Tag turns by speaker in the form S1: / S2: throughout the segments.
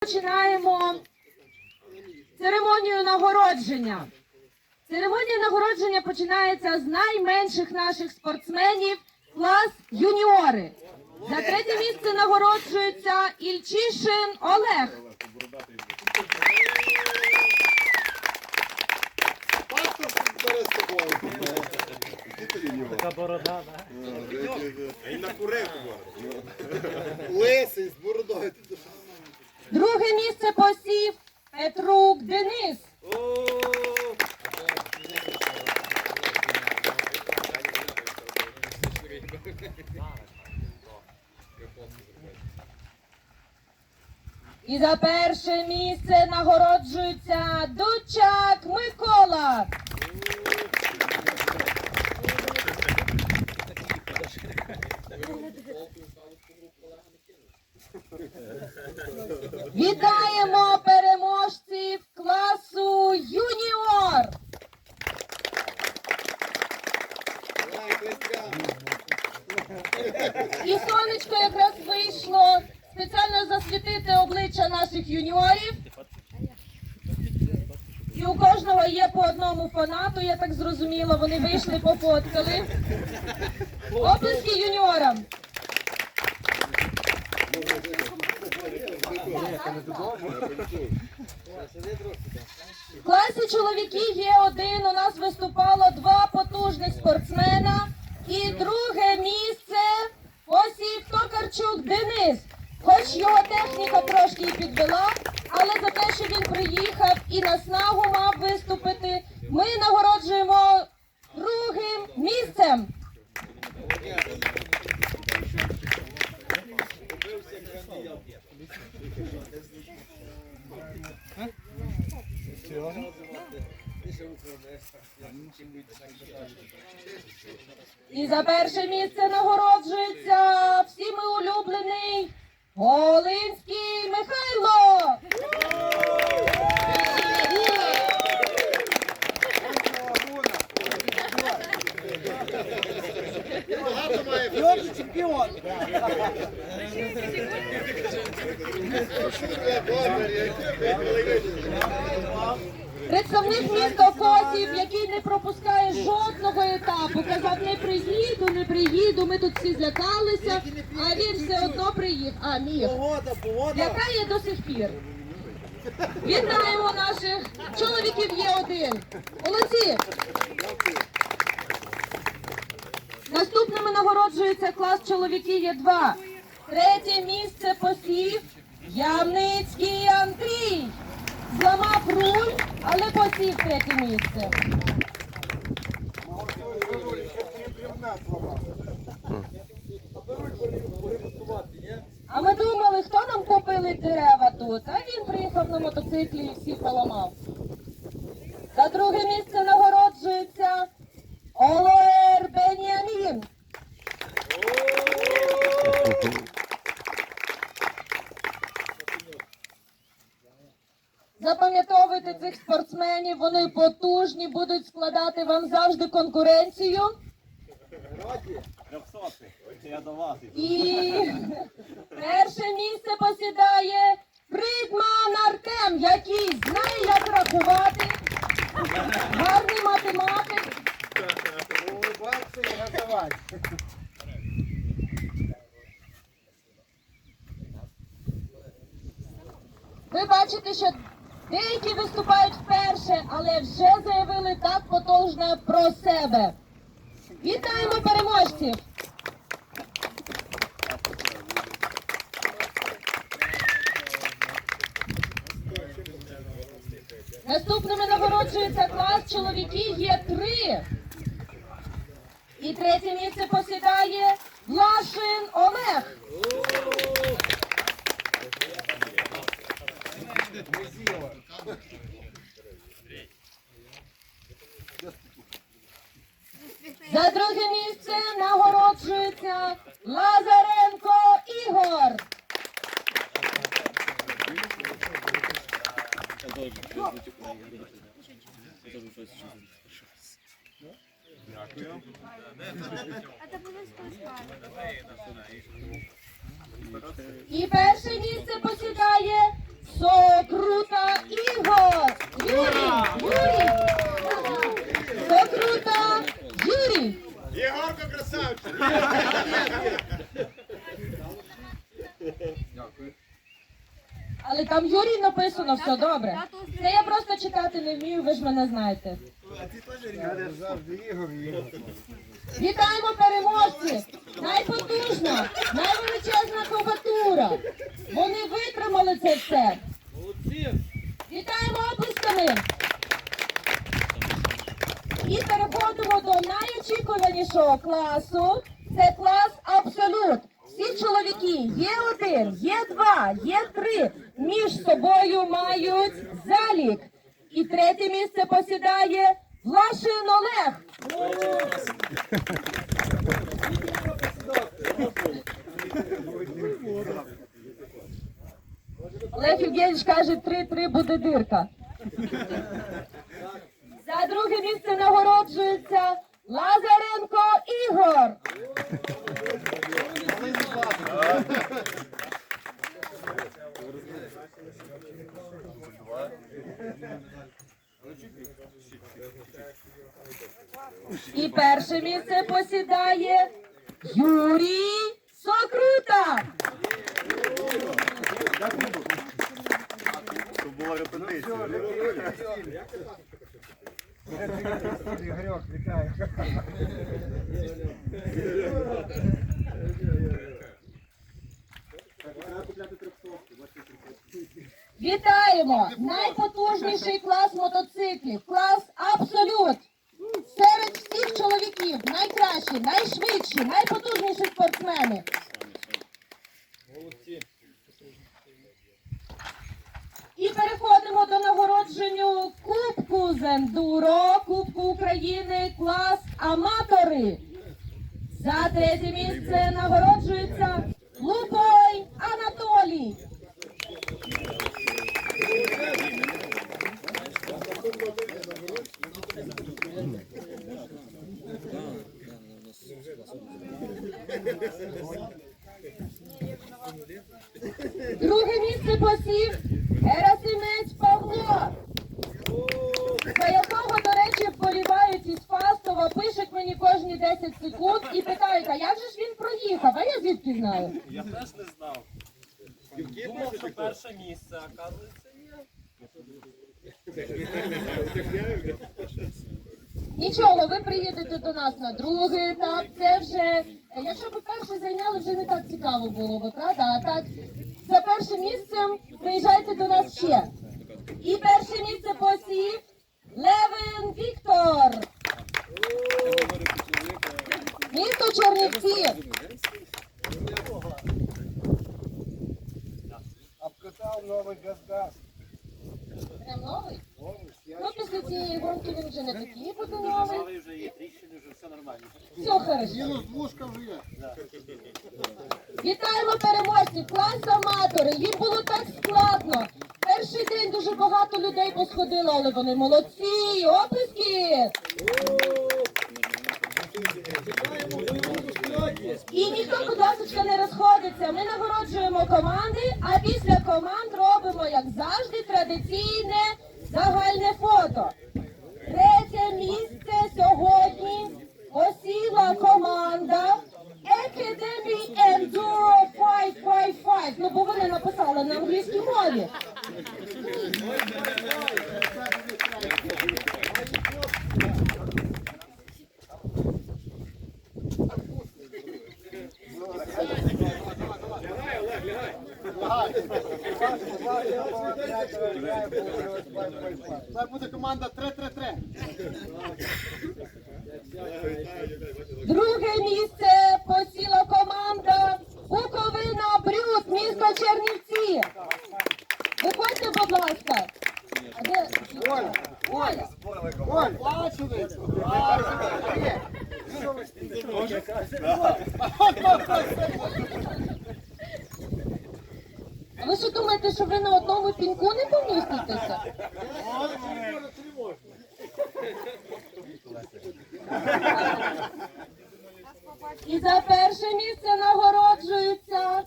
S1: Починаємо церемонію нагородження. Церемонія нагородження починається з найменших наших спортсменів, клас юніори. За третє місце нагороджується Ільчишин Олег.
S2: Така борода, да?
S3: Лисий з бородою.
S1: Друге місце посів Петрук Денис. І за перше місце нагороджується Дучак Микола. Вітаємо переможців класу юніор. І сонечко якраз засвітити обличчя наших юніорів. І у кожного є по одному фанату, я так зрозуміла. Вони вийшли, пофоткали. Оплески юніорам. В класі чоловіки є один. У нас виступало два потужних спортсмена. І друге місце посів Токарчук Денис. Хоч його техніка трошки і підвела, але за те, що він приїхав і на снагу мав виступити, ми нагороджуємо другим місцем. І за перше місце нагороджується
S2: お
S1: Представник міста Косів, який не пропускає жодного етапу, казав, не приїду, не приїду. Ми тут всі злякалися, а він все одно приїхав. А міг.
S2: Погода, погода!
S1: Яка є до сих пір? Вітаємо наших чоловіків є один. Молодці! Наступними нагороджується клас чоловіки є два. Третє місце посів Ямницький Андрій. Зламав руль, але посів третє місце. А ми думали, хто нам купили дерева тут, а він приїхав на мотоциклі і всі поламав. За друге місце нагороджується Олег Беніамін. Запам'ятовуйте цих спортсменів, вони потужні, будуть складати вам завжди конкуренцію. І перше місце посідає Фридман Артем, який знає, як рахувати, гарний математик. Ви бачите, що деякі виступають вперше, але вже заявили так потужно про себе. Вітаємо переможців! Наступними нагороджується клас чоловіків є три. І третє місце посідає Влашин Олег. За друге місце нагороджується Лазаренко Ігор. І перше місце посідає Сокрута Ігор! Юрій! Юрій! Сокрута Юрій! Єгорко красавчик! Але там Юрій написано, все добре. Це я просто читати не вмію, ви ж мене знаєте. Вітаємо переможців! Найпотужно! Най залік. І третє місце посідає Влашин Олег. Олег Євгеньович каже, 3-3 буде дирка. За друге місце нагороджується Лазаренко Ігор. І перше місце посідає Юрій Сокрута.
S3: Була.
S1: Вітаємо! Найпотужніший клас мотоциклів, клас Абсолют. Найкращі, найшвидші, найпотужніші спортсмени. І переходимо до нагородження Кубку з ендуро, Кубку України, клас аматори. За третє місце нагороджується 10 секунд і питають, а як же ж він проїхав? А я звідки знаю?
S4: Я теж не знав. Думав, що перше місце, а оказується ні.
S1: Нічого, ви приїдете до нас на другий етап. Це вже, якщо б перше зайняли, вже не так цікаво було би, правда? А так, за першим місцем приїжджайте до нас ще. І перше місце посів Левин Віктор. Місто Чернівці.
S2: Обкатав новий газ-газ.
S1: Прям новий? Ну, після цієї гонки він вже не такий буде новий.
S2: Новий вже є тріщини, вже все нормально.
S1: Все хорошо.
S2: Мінус двушка вже є.
S1: Вітаємо переможців, клас аматори. Їм було так складно. Перший день дуже багато людей посходило, але вони молодці. Оплески! І ніхто, будь ласка, не розходиться. Ми нагороджуємо команди, а після команд робимо, як завжди, традиційне загальне фото. Третє місце сьогодні посіла команда Academy Enduro 555. Ну, бо вони написали на англійській мові.
S2: Це буде команда 3-3-3.
S1: Друге місце посіла команда Буковина Брюд, місто Чернівці. Виходьте, будь ласка. А де?
S2: Оля,
S1: Оля.
S2: Оль, бачили? Бачили.
S1: А ви що ви на одному пінку не поміститеся? І за перше місце нагороджується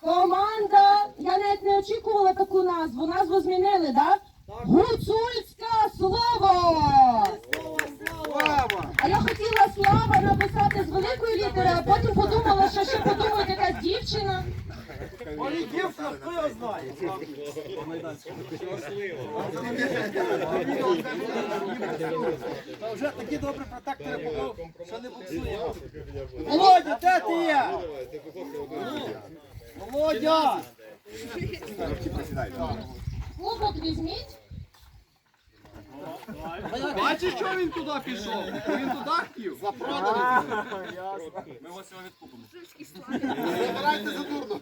S1: команда. Я навіть не очікувала таку назву. Назву змінили, так? Гуцульська!
S2: Слава!
S1: А я хотіла слава написати з великої літери, а потім подумала, що ще подумає якась дівчина.
S4: Дівчина, хто його знає?
S2: Та вже такі добрі протектори були, що не буксує.
S4: Володя, де ти є? Володя!
S1: Клубок візьміть.
S2: Бачиш, що він туди пішов? Він туди хотів. Запроданий. Забирайте за дурно.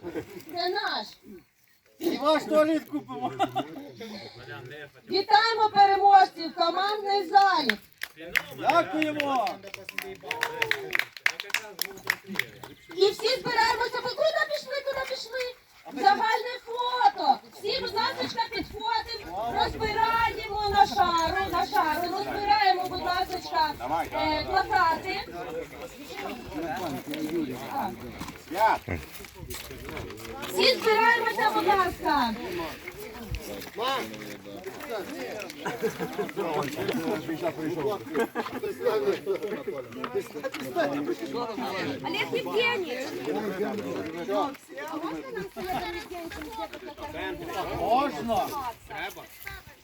S1: Це наш.
S4: І ваш туалет купимо.
S1: Вітаємо переможців, командний залік.
S4: Дякуємо.
S1: І всі збираємося. Ви куди пішли, куди пішли? Загальне фото. Всі, будь ласка, підходимо, розбираємо шару, на шару, розбираємо, будь ласка, е, плакати. Всі збираємося, будь ласка.
S5: Олег Евгеньевич,
S4: Можна.